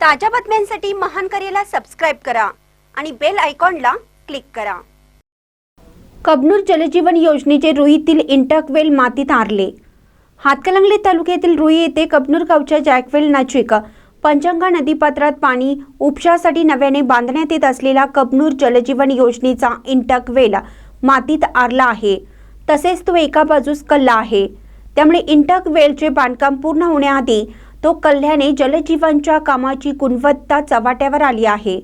ताज्या बातम्यांसाठी महान करेला सबस्क्राईब करा आणि बेल आयकॉनला क्लिक करा. कबनूर जलजीवन योजनेचे रुईतील इंटकवेल मातीत हारले हातकलंगले तालुक्यातील रुई येथे कबनूर गावच्या जॅकवेल नाचिक पंचंगा नदीपात्रात पाणी उपशासाठी नव्याने बांधण्यात येत असलेला कबनूर जलजीवन योजनेचा इंटकवेल मातीत आरला आहे. तसेच तो एका बाजूस कल्ला आहे. त्यामुळे इंटकवेलचे बांधकाम पूर्ण होण्याआधी तो कल्ल्याने जलजीवनच्या कामाची गुणवत्ता चव्हाट्यावर आली आहे.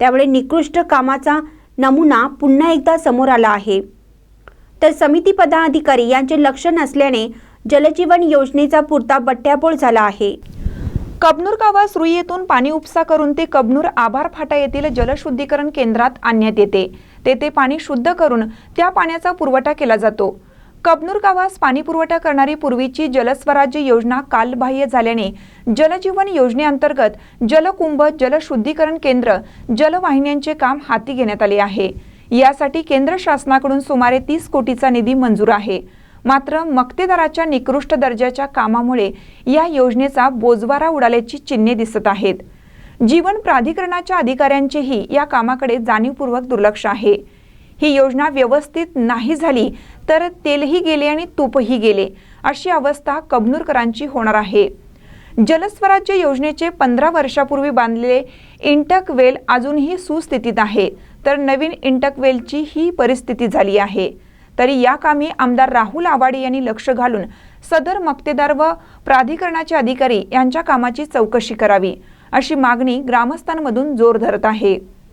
त्यामुळे निकृष्ट कामाचा नमुना पुन्हा एकदा समोर आला आहे. तर समिती पदाधिकारी यांचे लक्ष नसल्याने जलजीवन योजनेचा पुरता बट्ट्याबोळ झाला आहे. कबनूर गावात सुई येथून पाणी उपसा करून ते कबनूर आभार फाटा येथील जलशुद्धीकरण केंद्रात आणण्यात येते. तेथे पाणी शुद्ध करून त्या पाण्याचा पुरवठा केला जातो. कबनूर गावास पाणी पुरवठा करणारी पूर्वीची जलस्वराज्य योजना कालबाह्य झाल्याने जलजीवन योजनेअंतर्गत जलकुंभ जलशुद्धीकरण केंद्र जलवाहिन्यांचे काम हाती घेण्यात आले आहे. यासाठी केंद्र शासनाकडून सुमारे तीस कोटीचा निधी मंजूर आहे. मात्र मक्तेदाराच्या निकृष्ट दर्जाच्या कामामुळे या योजनेचा बोजवारा उडाल्याची चिन्हे दिसत आहेत. जीवन प्राधिकरणाच्या अधिकाऱ्यांचेही या कामाकडे जाणीवपूर्वक दुर्लक्ष आहे. ही योजना व्यवस्थित नाही झाली तर तेलही गेले आणि तूपही गेले अशी अवस्था कबनूरकरांची होणार आहे. जलस्वराज्य योजनेचे पंधरा वर्षापूर्वी बांधलेले इंटक वेल अजूनही सुस्थितीत आहे तर नवीन इंटक वेलची ही परिस्थिती झाली आहे. तरी या कामी आमदार राहुल आवाडे यांनी लक्ष घालून सदर मक्तेदार व प्राधिकरणाचे अधिकारी यांच्या कामाची चौकशी करावी अशी मागणी ग्रामस्थांमधून जोर धरत आहे.